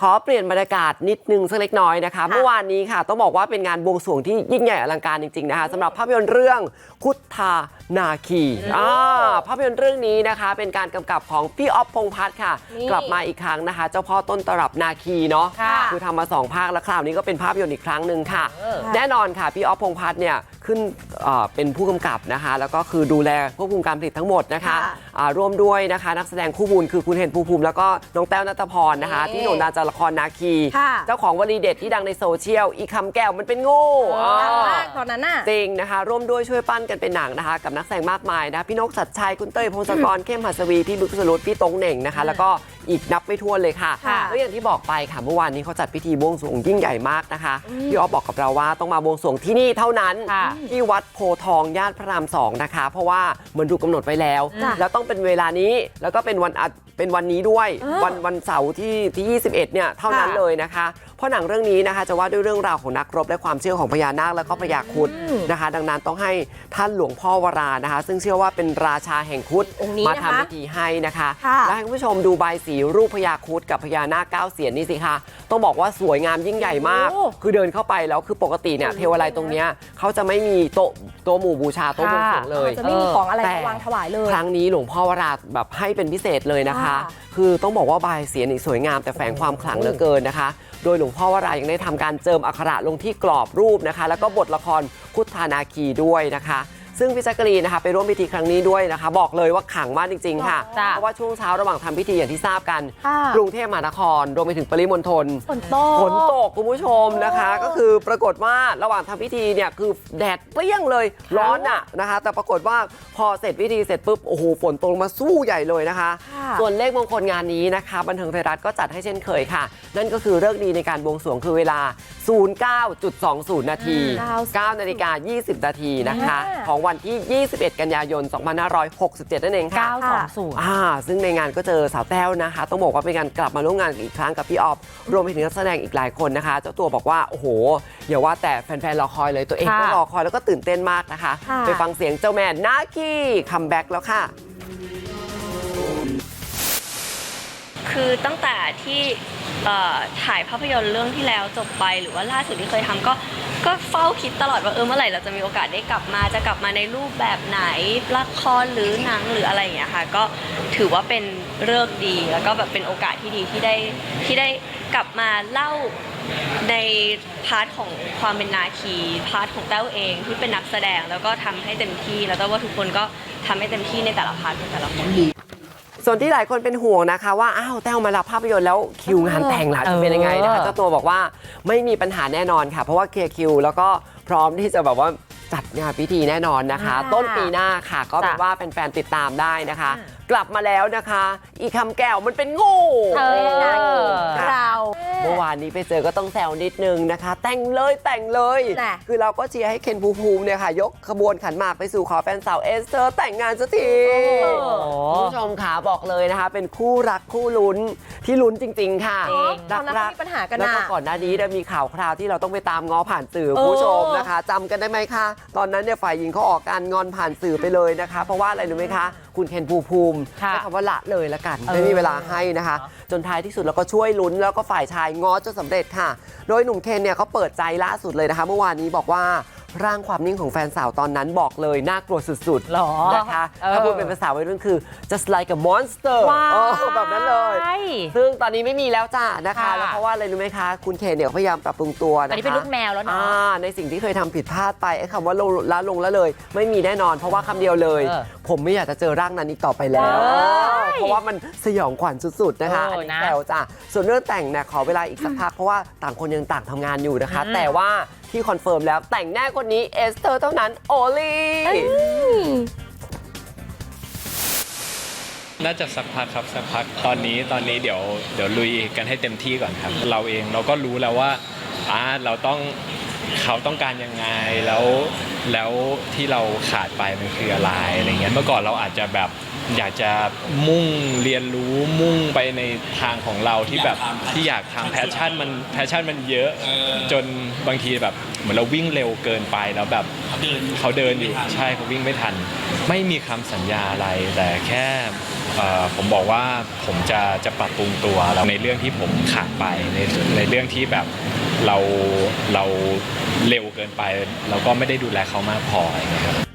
ขอเปลี่ยนบรรยากาศนิดนึงสักเล็กน้อยนะคะ เมื่อวานนี้ค่ะต้องบอกว่าเป็นงานบวงสรวงที่ยิ่งใหญ่อลังการจริงๆนะคะสำหรับภาพยนตร์เรื่องคุทธานาคีอ่าภาพยนตร์เรื่องนี้นะคะ เป็นการกำกับของพี่อ๊อฟพงษ์พัฒน์ค่ะนี่กลับมาอีกครั้งนะคะ เจ้าพ่อต้นตรับนาคีเนาะค่ะคือทำมาสองภาคแล้วคราวนี้ก็เป็นภาพยนตร์อีกครั้งหนึ่งค่ะเออแน่นอนค่ะพี่อ๊อฟพงษ์พัฒน์เนี่ยขึ้นเอ่อเป็นผู้กำกับนะคะ แล้วก็คือดูแลควบคุมการผลิตทั้งหมดนะคะค่ะอ่าร่วมด้วยนะคะ นักแสดงคู่บุญคือคุณเห็นภูมิภูมิ แล้วก็น้องแต้วนัทพรนะคะ นี่ที่โด่งดังจากละครนาคี ค่ะ เจ้าของวลีเด็ดที่ดังในโซเชียล อีคำแก้วมันเป็นโง่ดังอ่ามากตอนนั้นน่ะ จริงนะคะ ร่วมด้วยช่วยปั้นกันเป็นหนังนะคะ กับนักแสดงมากมายนะพี่นกสัตชัย คุณเต้ยพงศกร เข้มหัสวี พี่บึกสรุตพี่ตงเหน่งนะคะ แล้วก็ อีกนับไม่ถ้วนเลยค่ะค่ะแล้วอย่างที่บอกไปค่ะเมื่อวานนี้เขาจัดพิธีบวงสรวงยิ่งใหญ่มากนะคะพี่ออฟบอกกับเราว่าต้องมาบวงสรวงที่นี่เท่านั้นค่ะที่วัดโพธิ์ทองย่านพระรามสองนะคะ เพราะว่าเหมือนถูกกำหนดไว้แล้วจ้ะแล้วต้องเป็นเวลานี้แล้วก็เป็นวันอาทเป็นวันนี้ด้วยเออวันวันเสาร์ที่ที่ 21 เนี่ยเท่านั้นค่ะเลยนะคะ เพราะหนังเรื่องนี้นะคะจะว่าด้วยเรื่องราวของนักรบและความเชื่อของพญานาคและก็พญาครุดนะคะ ดังนั้นต้องให้ท่านหลวงพ่อวรานะคะ ซึ่งเชื่อว่าเป็นราชาแห่งครุดองค์นี้มานะคะทำพิธีให้นะคะค่ะและให้คุณผู้ชมดูใบายสีรูปพญาครุดกับพญานาคเก้าเสียนนี่สิคะต้องบอกว่าสวยงามยิ่งใหญ่มากโอ้คือเดินเข้าไปแล้วคือปกติเนี่ยเทวาลัยตรงเนี้ยเขาจะไม่มีโต๊ะโต๊ะหมู่บูชาโต๊ะบวงสรวงเลยจะไม่มีของอะไรแต่มาวางถวายเลย ครั้งนี้หลวงพ่อวราแบบให้เป็นพิเศษเลยนะคะค่ะคือต้องบอกว่าบายเสียนี่สวยงามแต่แฝงความขลังเหลือเกินนะคะ โดยหลวงพ่อวรายังได้ทำการเจิมอักขระลงที่กรอบรูปนะคะแล้วก็บทละครพุทธานาคีด้วยนะคะ ซึ่งพี่แจ๊กกะรีนนะคะไปร่วมพิธีครั้งนี้ด้วยนะคะ บอกเลยว่าขลังมากจริง ๆ ค่ะจ้ะเพราะว่าช่วงเช้าระหว่างทำพิธีอย่างที่ทราบกันค่ะกรุงเทพมหานครรวมไปถึงปริมณฑลฝนตกฝนตกคุณผู้ชมนะคะ ก็คือปรากฏว่าระหว่างทำพิธีเนี่ยคือแดดเปรี้ยงเลยร้อนอะนะคะ แต่ปรากฏว่าพอเสร็จพิธีเสร็จปุ๊บโอ้โหฝนตกลงมาสู้ใหญ่เลยนะคะค่ะส่วนเลขมงคลงานนี้นะคะ บันเทิงไทยรัฐก็จัดให้เช่นเคยค่ะ นั่นก็คือเลิกษ์ดีในการบวงสรวงคือเวลา 09.20 นาทีอืม9นาฬิกา 20 นาทีนะคะอ่าของวันที่ 21 กันยายน 2567 นั่นเองค่ะ920อ่าซึ่งในงานก็เจอสาวแต้วนะคะ ต้องบอกว่าเป็นการกลับมาร่วมงานอีกครั้งกับพี่ออฟรวมไปถึงนักแสดงอีกหลายคนนะคะ เจ้าตัวบอกว่าโอ้โหอย่าว่าแต่แฟนๆรอคอยเลยตัวเองก็ค่ะรอคอยแล้วก็ตื่นเต้นมากนะคะค่ะไปฟังเสียงเจ้าแม่นาคีคัมแบ็กแล้วค่ะ คือตั้งแต่ที่ถ่ายภาพยนตร์เรื่องที่แล้วจบไปหรือว่าล่าสุดที่เคยทำก็ก็เฝ้าคิดตลอดว่าเออเมื่อไหร่เราจะมีโอกาสได้กลับมาจะกลับมาในรูปแบบไหนละครหรือหนังหรืออะไรอย่างเงี้ยค่ะก็ถือว่าเป็นเลิกดีแล้วก็แบบเป็นโอกาสที่ดีที่ได้ที่ได้กลับมาเล่าในพาร์ทของความเป็นนาคีพาร์ทของแต้วเองที่เป็นนักแสดงแล้วก็ทำให้เต็มที่แล้วก็ว่าทุกคนก็ทำให้เต็มที่ในแต่ละพาร์ทของแต่ละคน ส่วนที่หลายคนเป็นห่วงนะคะว่าอ้าวแต้วมารับภาพยนตร์แล้วคิวงานแต่งล่ะจะเป็นยังไงนะคะเออเจ้าตัวบอกว่าไม่มีปัญหาแน่นอนค่ะ เพราะว่าเคลียร์คิว แล้วก็พร้อมที่จะแบบว่าจัดงานพิธีแน่นอนนะคะค่ะต้นปีหน้าค่ะ ก็เป็นจ้ะว่าแฟนๆติดตามได้นะคะ กลับมาแล้วนะคะ อีกคำแก้วมันเป็นงูเออค่ะเราเมื่อวานนี้ไปเจอก็ต้องแซวนิดนึงนะคะ แต่งเลยแต่งเลยน่ะคือเราก็เชียร์ให้เคนภูมิภูมิเนี่ยค่ะ ยกขบวนขันหมากไปสู่ขอแฟนสาวเอสเตอร์แต่งงานสักที โอ้คุณผู้ชมค่ะบอกเลยนะคะ เป็นคู่รักคู่ลุ้น ที่ลุ้นจริง ๆ ค่ะจริงตอนนั้นเขามีปัญหากันแล้วนะก็ก่อนหน้านี้ได้มีข่าวคราวที่เราต้องไปตามง้อผ่านสื่อเออคุณผู้ชมนะคะจำกันได้ไหมคะตอนนั้นเนี่ยฝ่ายหญิงเขาออกการงอนผ่านสื่อไปเลยนะคะ เพราะว่าอะไรรู้ไหมคะ คุณเคนภูมิภูมิค่ะใช้คำว่าละเลยละกันเออไม่มีเวลาให้นะคะ จนท้ายที่สุดเราก็ช่วยลุ้นแล้วก็ฝ่ายชายง้อจนสำเร็จค่ะ โดยหนุ่มเคนเนี่ยเขาเปิดใจล่าสุดเลยนะคะ เมื่อวานนี้บอกว่า ร่างความนิ่งของแฟนสาวตอนนั้นบอกเลยน่ากลัวสุดหรอๆนะคะเออถ้าพูดเป็นภาษาวัยรุ่นคือ just like a monster ว้ายเออแบบนั้นเลย ซึ่งตอนนี้ไม่มีแล้วจ้านะคะค่ะแล้วเพราะว่าอะไรรู้ไหมคะ คุณเคนเนี่ยเขาพยายามปรับปรุงตัวนะคะอันนี้เป็นลูกแมวแล้วเนอะอ่าในสิ่งที่เคยทำผิดพลาดไปไอ้คำว่าลงละลงละเลย ไม่มีแน่นอน เพราะว่าคำเดียวเลยเออผมไม่อยากจะเจอร่างนั้นอีกต่อไปแล้วว้ายเพราะว่ามันสยองขวัญสุดๆนะคะเอออันนี้นะแซวจ้ะส่วนเรื่องแต่งเนี่ยขอเวลาอีกสักพักเพราะว่าต่างคนยังต่างทำงานอยู่นะคะอืมแต่ว่าที่คอนเฟิร์มแล้วแต่งแน่คนนี้เอสเตอร์เท่านั้นโอลี่น่าจะสักพักครับสักพักตอนนี้ตอนนี้เดี๋ยวเดี๋ยวลุยกันให้เต็มที่ก่อนครับ เราเองเราก็รู้แล้วว่าอ่าเราต้องเขาต้องการยังไงแล้วแล้วที่เราขาดไปมันคืออะไรอะไรเงี้ยเมื่อก่อนเราอาจจะแบบ อยากจะมุ่งเรียนรู้มุ่งไปในทางของเราที่แบบที่อยากทำแพชชั่นมันแพชชั่นมันเยอะ จนบางทีแบบเหมือนเราวิ่งเร็วเกินไปแล้วแบบเขาเดินอยู่ใช่เขาวิ่งไม่ทัน ไม่มีคำสัญญาอะไรแต่แค่เอ่อผมบอกว่าผมจะจะปรับปรุงตัวแล้วในเรื่องที่ผมขาดไปในในเรื่องที่แบบเราเราเร็วเกินไป เราก็ไม่ได้ดูแลเขามากพออะไรอย่างเงี้ยครับ